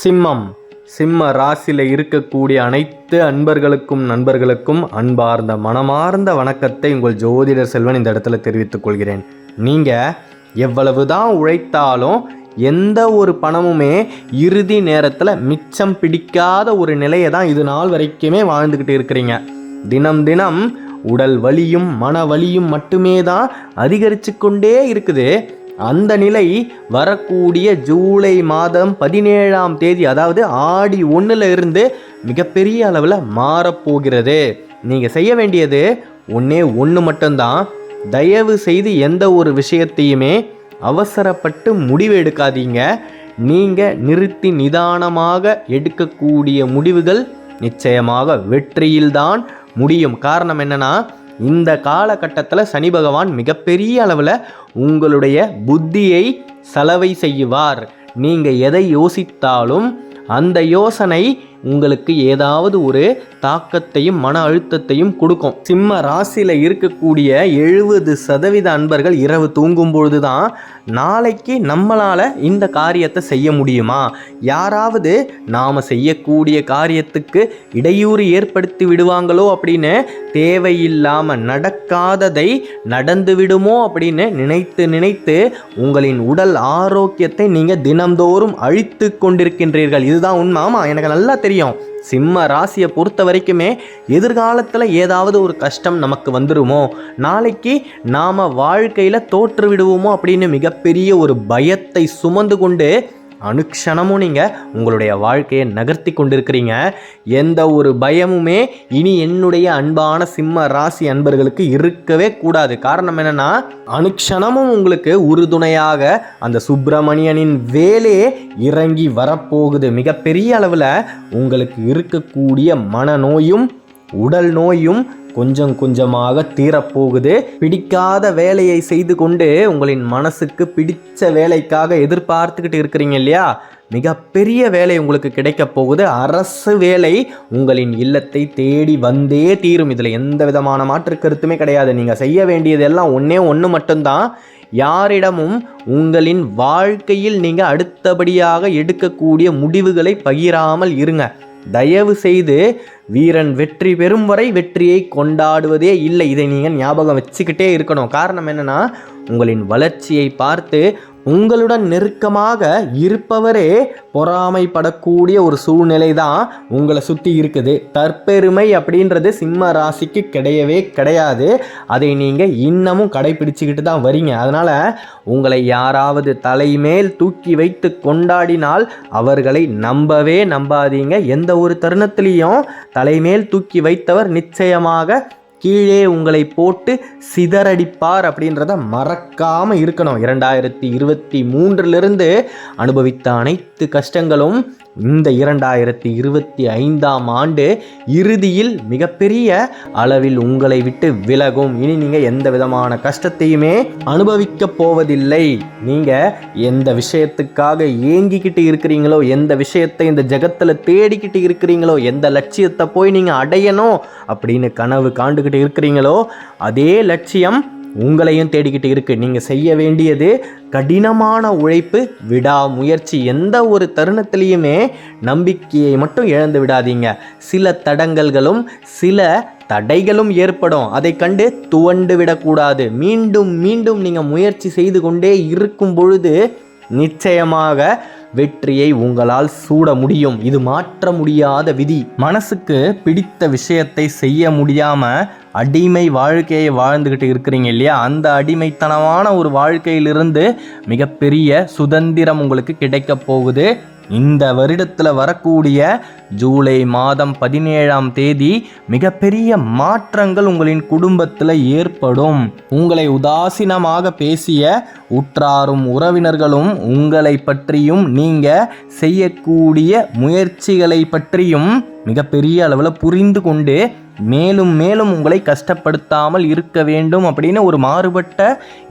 சிம்மம். சிம்ம ராசியில் இருக்கக்கூடிய அனைத்து அன்பர்களுக்கும் நண்பர்களுக்கும் அன்பார்ந்த மனமார்ந்த வணக்கத்தை உங்கள் ஜோதிடர் செல்வன் இந்த இடத்துல தெரிவித்துக் கொள்கிறேன். நீங்கள் எவ்வளவு தான் உழைத்தாலும் எந்த ஒரு பணமுமே இறுதி நேரத்தில் மிச்சம் பிடிக்காத ஒரு நிலையை தான் இது நாள் வரைக்குமே வாழ்ந்துக்கிட்டு இருக்கிறீங்க. தினம் தினம் உடல் வலியும் மன வலியும் மட்டுமே தான் அதிகரித்து கொண்டே இருக்குது. அந்த நிலை வரக்கூடிய ஜூலை மாதம் பதினேழாம் தேதி அதாவது ஆடி ஒன்றில் இருந்து மிகப்பெரிய அளவில் மாறப்போகிறது. நீங்கள் செய்ய வேண்டியது ஒன்றே ஒன்று மட்டும்தான். தயவு செய்து எந்த ஒரு விஷயத்தையுமே அவசரப்பட்டு முடிவு எடுக்காதீங்க. நீங்கள் நிறுத்தி நிதானமாக எடுக்கக்கூடிய முடிவுகள் நிச்சயமாக வெற்றியில்தான் முடியும். காரணம் என்னன்னா இந்த காலகட்டத்தில் சனி பகவான் மிகப்பெரிய அளவில் உங்களுடைய புத்தியை சலவை செய்வார். நீங்கள் எதை யோசித்தாலும் அந்த யோசனை உங்களுக்கு ஏதாவது ஒரு தாக்கத்தையும் மன அழுத்தத்தையும் கொடுக்கும். சிம்ம ராசியில் இருக்கக்கூடிய எழுபது சதவீத அன்பர்கள் இரவு தூங்கும் பொழுது தான் நாளைக்கு நம்மளால் இந்த காரியத்தை செய்ய முடியுமா? யாராவது நாம் செய்யக்கூடிய காரியத்துக்கு இடையூறு ஏற்படுத்தி விடுவாங்களோ அப்படின்னு தேவையில்லாமல் நடக்காததை நடந்து விடுமோ அப்படின்னு நினைத்து நினைத்து உங்களின் உடல் ஆரோக்கியத்தை நீங்கள் தினம்தோறும் அழித்து கொண்டிருக்கின்றீர்கள். இதுதான் உண்மை. ஆமாம் எனக்கு நல்லா தெரியும். சிம்ம ராசியை பொறுத்த வரைக்குமே எதிர்காலத்தில் ஏதாவது ஒரு கஷ்டம் நமக்கு வந்துடுமோ நாளைக்கு நாம் வாழ்க்கையில் தோற்று விடுவோமோ அப்படின்னு மிகப்பெரிய ஒரு பயத்தை சுமந்து கொண்டு அனுக்ஷணமும் நீங்கள் உங்களுடைய வாழ்க்கையை நகர்த்தி கொண்டிருக்கிறீங்க. எந்த ஒரு பயமுமே இனி என்னுடைய அன்பான சிம்ம ராசி அன்பர்களுக்கு இருக்கவே கூடாது. காரணம் என்னென்னா அனுக்ஷணமும் உங்களுக்கு உறுதுணையாக அந்த சுப்பிரமணியனின் வேலே இறங்கி வரப்போகுது. மிகப்பெரிய அளவில் உங்களுக்கு இருக்கக்கூடிய மனநோயும் உடல் நோயும் கொஞ்சம் கொஞ்சமாக தீரப்போகுது. பிடிக்காத வேலையை செய்து கொண்டு உங்களின் மனசுக்கு பிடிச்ச வேலைக்காக எதிர்பார்த்துக்கிட்டு இருக்கிறீங்க இல்லையா? மிகப்பெரிய வேலை உங்களுக்கு கிடைக்க போகுது. அரசு வேலை உங்களின் இல்லத்தை தேடி வந்தே தீரும். இதில் எந்த விதமான மாற்று கருத்துமே கிடையாது. நீங்கள் செய்ய வேண்டியதெல்லாம் ஒன்றே ஒன்று மட்டும்தான். யாரிடமும் உங்களின் வாழ்க்கையில் நீங்கள் அடுத்தபடியாக எடுக்கக்கூடிய முடிவுகளை பகிராமல் இருங்க. தயவு செய்து வீரன் வெற்றி பெறும் வரை வெற்றியை கொண்டாடுவதே இல்லை. இதை நீங்கள் ஞாபகம் வச்சுக்கிட்டே இருக்கணும். காரணம் என்னென்னா உங்களின் வளர்ச்சியை பார்த்து உங்களுடன் நெருக்கமாக இருப்பவரே பொறாமைப்படக்கூடிய ஒரு சூழ்நிலை தான் உங்களை சுற்றி இருக்குது. தற்பெருமை அப்படின்றது சிம்ம ராசிக்கு கிடையவே கிடையாது. அதை நீங்கள் இன்னமும் கடைபிடிச்சிக்கிட்டு தான் வரீங்க. அதனால் உங்களை யாராவது தலைமேல் தூக்கி வைத்து கொண்டாடினால் அவர்களை நம்பவே நம்பாதீங்க. எந்த ஒரு தருணத்திலையும் தலைமேல் தூக்கி வைத்தவர் நிச்சயமாக கீழே உங்களை போட்டு சிதறடிப்பார் அப்படின்றத மறக்காமல் இருக்கணும். இரண்டாயிரத்தி இருபத்தி மூன்றிலிருந்து அனுபவித்த அனைத்து கஷ்டங்களும் இந்த இரண்டாயிரத்தி இருபத்தி ஐந்தாம் ஆண்டு இறுதியில் மிகப்பெரிய அளவில் உங்களை விட்டு விலகும். இனி நீங்கள் எந்த விதமான கஷ்டத்தையுமே அனுபவிக்க போவதில்லை. நீங்கள் எந்த விஷயத்துக்காக ஏங்கிக்கிட்டு இருக்கிறீங்களோ எந்த விஷயத்தை இந்த ஜகத்தில் தேடிக்கிட்டு இருக்கிறீங்களோ எந்த லட்சியத்தை போய் நீங்கள் அடையணும் அப்படின்னு கனவு காண்டுக்கிட்டு இருக்கிறீங்களோ அதே லட்சியம் உங்களையும் தேடிக்கிட்டு இருக்கு. நீங்கள் செய்ய வேண்டியது கடினமான உழைப்பு விடாமுயற்சி. எந்த ஒரு தருணத்திலையுமே நம்பிக்கையை மட்டும் இழந்து விடாதீங்க. சில தடங்கல்களும் சில தடைகளும் ஏற்படும். அதை கண்டு துவண்டு விடக்கூடாது. மீண்டும் மீண்டும் நீங்கள் முயற்சி செய்து கொண்டே இருக்கும் பொழுது நிச்சயமாக வெற்றியை உங்களால் சூட முடியும். இது மாற்ற முடியாத விதி. மனசுக்கு பிடித்த விஷயத்தை செய்ய முடியாமல் அடிமை வாழ்க்கையை வாழ்ந்துக்கிட்டு இருக்கிறீங்க இல்லையா? அந்த அடிமைத்தனமான ஒரு வாழ்க்கையிலிருந்து மிகப்பெரிய சுதந்திரம் உங்களுக்கு கிடைக்க போகுது. இந்த வருடத்தில் வரக்கூடிய ஜூலை மாதம் பதினேழாம் தேதி மிகப்பெரிய மாற்றங்கள் உங்களின் குடும்பத்தில் ஏற்படும். உங்களை உதாசீனமாக பேசிய உற்றாரும் உறவினர்களும் உங்களை பற்றியும் நீங்கள் செய்யக்கூடிய முயற்சிகளை பற்றியும் மிகப்பெரிய அளவில் புரிந்து கொண்டு மேலும் மேலும் உங்களை கஷ்டப்படுத்தாமல் இருக்க வேண்டும் அப்படின்னு ஒரு மாறுபட்ட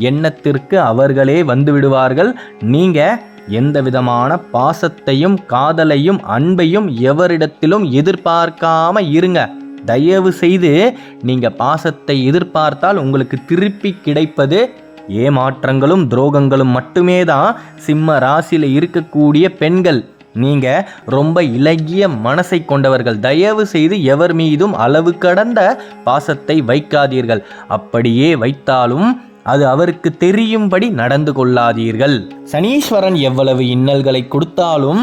எண்ணத்திற்கு அவர்களே வந்து விடுவார்கள். நீங்கள் எந்த விதமான பாசத்தையும் காதலையும் அன்பையும் எவரிடத்திலும் எதிர்பார்க்காம இருங்க. தயவு செய்து நீங்க பாசத்தை எதிர்பார்த்தால் உங்களுக்கு திருப்பி கிடைப்பது ஏமாற்றங்களும் துரோகங்களும் மட்டுமே தான் சிம்ம ராசியில் இருக்கக்கூடிய பெண்கள். நீங்க ரொம்ப இலகிய மனசை கொண்டவர்கள். தயவு செய்து எவர் மீதும் அளவு கடந்த பாசத்தை வைக்காதீர்கள். அப்படியே வைத்தாலும் அது அவருக்கு தெரியும்படி நடந்து கொள்ளாதீர்கள். சனீஸ்வரன் எவ்வளவு இன்னல்களை கொடுத்தாலும்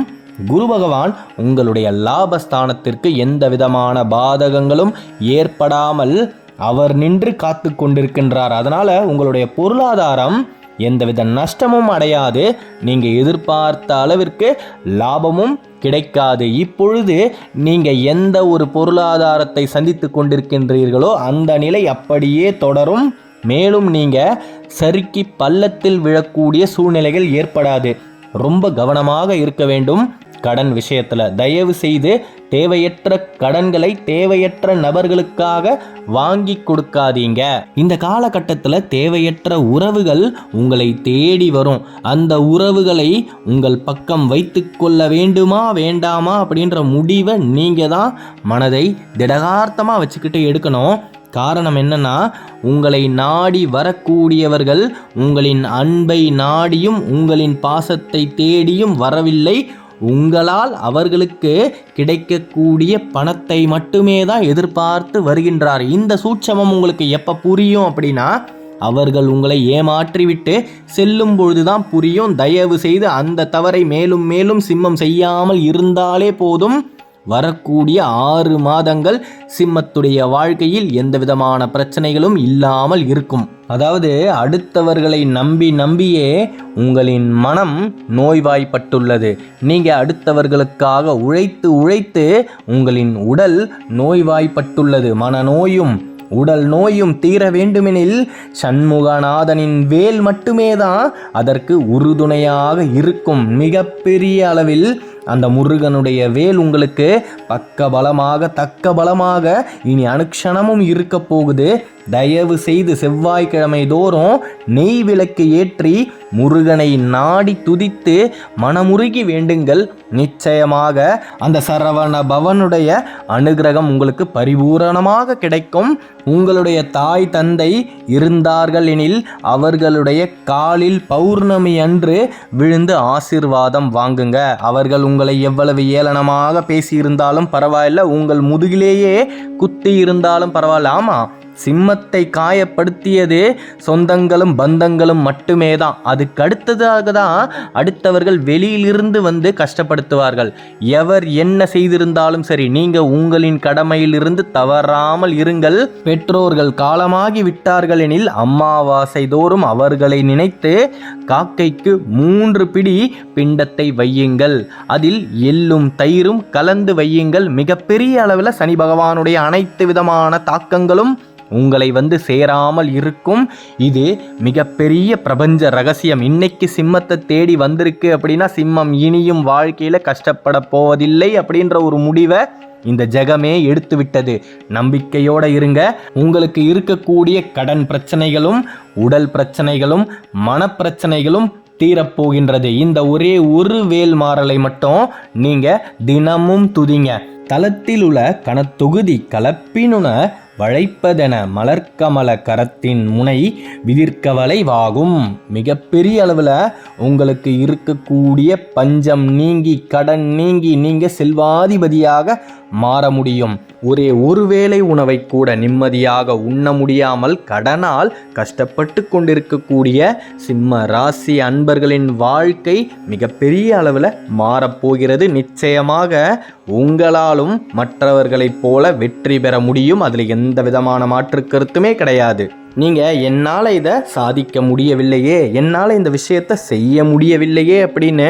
குரு பகவான் உங்களுடைய லாபஸ்தானத்திற்கு எந்த விதமான பாதகங்களும் ஏற்படாமல் அவர் நின்று காத்து கொண்டிருக்கின்றார். அதனால் உங்களுடைய பொருளாதாரம் எந்தவித நஷ்டமும் அடையாது. நீங்கள் எதிர்பார்த்த அளவிற்கு லாபமும் கிடைக்காது. இப்பொழுது நீங்கள் எந்த ஒரு பொருளாதாரத்தை சந்தித்து கொண்டிருக்கின்றீர்களோ அந்த நிலை அப்படியே தொடரும். மேலும் நீங்கள் சறுக்கி பள்ளத்தில் விழக்கூடிய சூழ்நிலைகள் ஏற்படாது. ரொம்ப கவனமாக இருக்க வேண்டும். கடன் விஷயத்தில் தயவு செய்து தேவையற்ற கடன்களை தேவையற்ற நபர்களுக்காக வாங்கி கொடுக்காதீங்க. இந்த காலகட்டத்தில் தேவையற்ற உறவுகள் உங்களை தேடி வரும். அந்த உறவுகளை உங்கள் பக்கம் வைத்து கொள்ள வேண்டுமா வேண்டாமா அப்படின்ற முடிவை நீங்கள் தான் மனதை திடகார்த்தமாக வச்சுக்கிட்டு எடுக்கணும். காரணம் என்னன்னா உங்களை நாடி வரக்கூடியவர்கள் உங்களின் அன்பை நாடியும் உங்களின் பாசத்தை தேடியும் வரவில்லை. உங்களால் அவர்களுக்கு கிடைக்கக்கூடிய பணத்தை மட்டுமே தான் எதிர்பார்த்து வருகின்றார். இந்த சூட்சமம் உங்களுக்கு எப்போ புரியும் அப்படின்னா அவர்கள் உங்களை ஏமாற்றிவிட்டு செல்லும் பொழுதுதான் புரியும். தயவு செய்து அந்த தவறை மேலும் மேலும் சிம்மம் செய்யாமல் இருந்தாலே போதும். வரக்கூடிய ஆறு மாதங்கள் சிம்மத்துடைய வாழ்க்கையில் எந்த விதமான பிரச்சனைகளும் இல்லாமல் இருக்கும். அதாவது அடுத்தவர்களை நம்பி நம்பியே உங்களின் மனம் நோய்வாய்ப்பட்டுள்ளது. நீங்கள் அடுத்தவர்களுக்காக உழைத்து உழைத்து உங்களின் உடல் நோய்வாய்ப்பட்டுள்ளது. மனநோயும் உடல் நோயும் தீர வேண்டுமெனில் சண்முகநாதனின் வேல் மட்டுமே தான் அதற்கு உறுதுணையாக இருக்கும். மிகப்பெரிய அளவில் அந்த முருகனுடைய வேல் உங்களுக்கு பக்க பலமாக தக்க பலமாக இனி அனுக்ஷணமும் இருக்க போகுது. தயவு செய்து செவ்வாய்க்கிழமை தோறும் நெய் விளக்கு ஏற்றி முருகனை நாடி துதித்து மனமுருகி வேண்டுங்கள். நிச்சயமாக அந்த சரவண பவனுடைய அனுகிரகம் உங்களுக்கு பரிபூரணமாக கிடைக்கும். உங்களுடைய தாய் தந்தை இருந்தார்கள் எனில் அவர்களுடைய காலில் பௌர்ணமி அன்று விழுந்து ஆசிர்வாதம் வாங்குங்க. அவர்கள் உங்களை எவ்வளவு ஏளனமாக பேசியிருந்தாலும் பரவாயில்ல. உங்கள் முதுகிலேயே குத்தி இருந்தாலும் பரவாயில்ல. ஆமாம் சிம்மத்தை காயப்படுத்தியது சொந்தங்களும் பந்தங்களும் மட்டுமே தான் அதுக்கு அடுத்ததாக தான் அடுத்தவர்கள் வெளியிலிருந்து வந்து கஷ்டப்படுத்துவார்கள். எவர் என்ன செய்திருந்தாலும் சரி நீங்க உங்களின் கடமையிலிருந்து தவறாமல் இருங்கள். பெற்றோர்கள் காலமாகி விட்டார்கள் எனில் அம்மாவாசை தோறும் அவர்களை நினைத்து காக்கைக்கு மூன்று பிடி பிண்டத்தை வையுங்கள். அதில் எள்ளும் தயிரும் கலந்து வையுங்கள். மிகப்பெரிய அளவில் சனி பகவானுடைய அனைத்து விதமான தாக்கங்களும் உங்களை வந்து சேராமல் இருக்கும். இது மிகப்பெரிய பிரபஞ்ச ரகசியம். இன்னைக்கு சிம்மத்தை தேடி வந்திருக்கு அப்படின்னா சிம்மம் இனியும் வாழ்க்கையில் கஷ்டப்பட போவதில்லை அப்படின்ற ஒரு முடிவை இந்த ஜெகமே எடுத்து விட்டது நம்பிக்கையோட இருங்க. உங்களுக்கு இருக்கக்கூடிய கடன் பிரச்சனைகளும் உடல் பிரச்சனைகளும் மனப்பிரச்சனைகளும் தீரப்போகின்றது. இந்த ஒரே ஒரு வேல் மாறலை மட்டும் நீங்கள் தினமும் துதிங்க. தளத்தில் உள்ள கணத்தொகுதி கலப்பினுன வளைப்பதென மலர்க்கமல கரத்தின் முனை விதிர்க்கவளைவாகும் மிகப்பெரிய அளவில் உங்களுக்கு இருக்கக்கூடிய பஞ்சம் நீங்கி கடன் நீங்கி நீங்கள் செல்வாதிபதியாக மாற முடியும். ஒரே ஒருவேளை உணவை கூட நிம்மதியாக உண்ண முடியாமல் கடனால் கஷ்டப்பட்டு கொண்டிருக்கக்கூடிய சிம்ம ராசி அன்பர்களின் வாழ்க்கை மிகப்பெரிய அளவில் மாறப்போகிறது நிச்சயமாக உங்களாலும் மற்றவர்களைப் போல வெற்றி பெற முடியும். அதில் எந்த விதமான மாற்று கருத்துமே கிடையாது. நீங்கள் என்னால் இதை சாதிக்க முடியவில்லையே என்னால் இந்த விஷயத்தை செய்ய முடியவில்லையே அப்படின்னு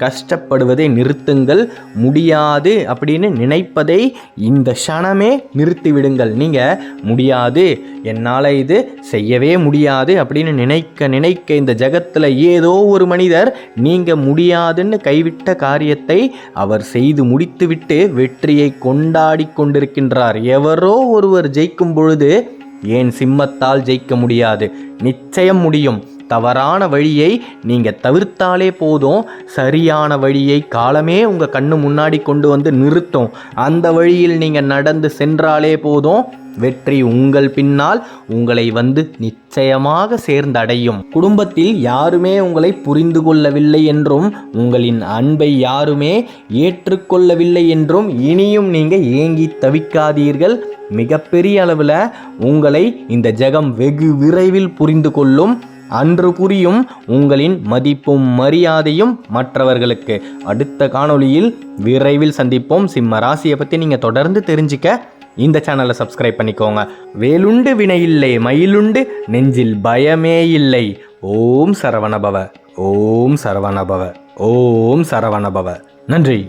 கஷ்டப்படுவதை நிறுத்துங்கள் முடியாது அப்படின்னு நினைப்பதை இந்த க்ஷணமே நிறுத்திவிடுங்கள். நீங்கள் முடியாது என்னால் இது செய்யவே முடியாது அப்படின்னு நினைக்க நினைக்க இந்த ஜகத்தில் ஏதோ ஒரு மனிதர் நீங்கள் முடியாதுன்னு கைவிட்ட காரியத்தை அவர் செய்து முடித்துவிட்டு வெற்றியை கொண்டாடி கொண்டிருக்கின்றார். எவரோ ஒருவர் ஜெயிக்கும் பொழுது ஏன் சிம்மத்தால் ஜெயிக்க முடியாது? நிச்சயம் முடியும். தவறான வழியை நீங்கள் தவிர்த்தாலே போதும். சரியான வழியை காலமே உங்கள் கண்ணு முன்னாடி கொண்டு வந்து நிறுத்தும். அந்த வழியில் நீங்கள் நடந்து சென்றாலே போதும். வெற்றி உங்கள் பின்னால் உங்களை வந்து நிச்சயமாக சேர்ந்தடையும். குடும்பத்தில் யாருமே உங்களை புரிந்து கொள்ளவில்லை என்றும் உங்களின் அன்பை யாருமே ஏற்றுக்கொள்ளவில்லை என்றும் இனியும் நீங்க ஏங்கி தவிக்காதீர்கள். மிகப்பெரிய அளவில் உங்களை இந்த ஜெகம் வெகு விரைவில் புரிந்து கொள்ளும். அன்று புரியும் உங்களின் மதிப்பும் மரியாதையும் மற்றவர்களுக்கு. அடுத்த காணொளியில் விரைவில் சந்திப்போம். சிம்ம ராசியை பற்றி நீங்கள் தொடர்ந்து தெரிஞ்சுக்க இந்த சேனலை சப்ஸ்கிரைப் பண்ணிக்கோங்க. வேலுண்டு வினையில்லை மயிலுண்டு நெஞ்சில் பயமே இல்லை. ஓம் சரவணபவ ஓம் சரவணபவ ஓம் சரவணபவ. நன்றி.